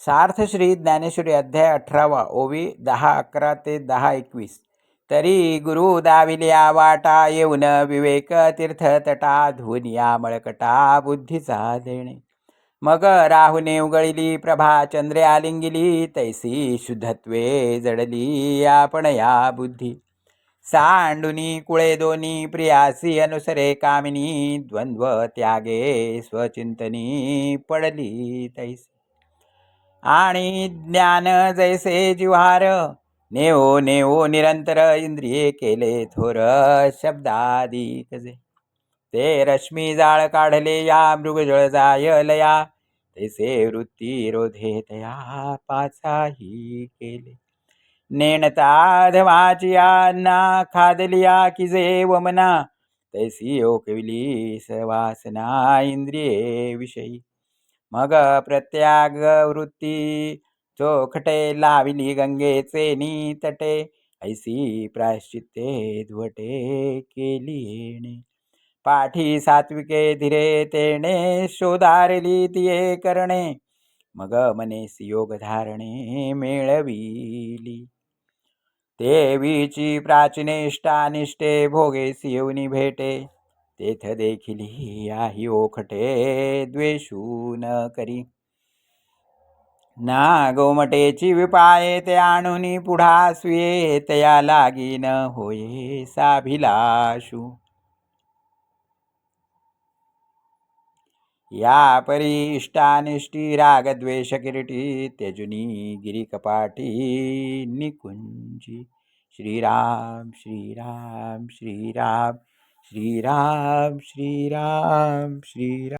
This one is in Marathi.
सार्थ श्री ज्ञानेश्वरी अध्याय अठरावा ओवी दहा अकरा ते दहा एकवीस. तरी गुरु दाविल्या वाटा येऊन विवेक तीर्थ तटा धुनिया मळकटा बुद्धीचा देणे मग राहुने उगळिली प्रभा चंद्रे आलिंगिली तैसी शुद्धत्वे जडली आपण या बुद्धी. सांडुनी कुळे दोनी प्रियासी अनुसरे कामिनी द्वंद्व त्यागे स्वचिंतनी पडली तैसी. आणि ज्ञान जैसे जिव्हार नेओ नेओ निरंतर इंद्रिये केले थोर शब्दादी कजे ते रश्मी जाळ काढले या मृगजळ जाय लया तैसे वृत्ती रोधे तया पाचाही केले. नेणता धमाची अन्ना खादलिया की जे वमना तैसी ओकविली सवासना इंद्रिये विषयी. मग प्रत्याग वृत्ती चोखटे लाविली गंगेचे नीतटे. ऐसी प्रायश्चित्ते धुवटे केली येणे. पाठी सात्विके धीरे तेणे शोधारली तिये करणे. मग मनेस योग धारणे मिळविली. देवीची प्राचीनेष्टा निष्ठे भोगेसी येऊनी भेटे. तेथ देखील याही ओखटे द्वेषू न करी. ना गोमटेची विपाये ते आणुनी पुढा सुये तया लागीन होये साभिलाषू. या परी इष्टानिष्टी रागद्वेष किरीटी त्यजुनी गिरिकपाटी निकुंजी. श्रीराम श्रीराम श्रीराम. श्रीराम श्रीराम श्रीराम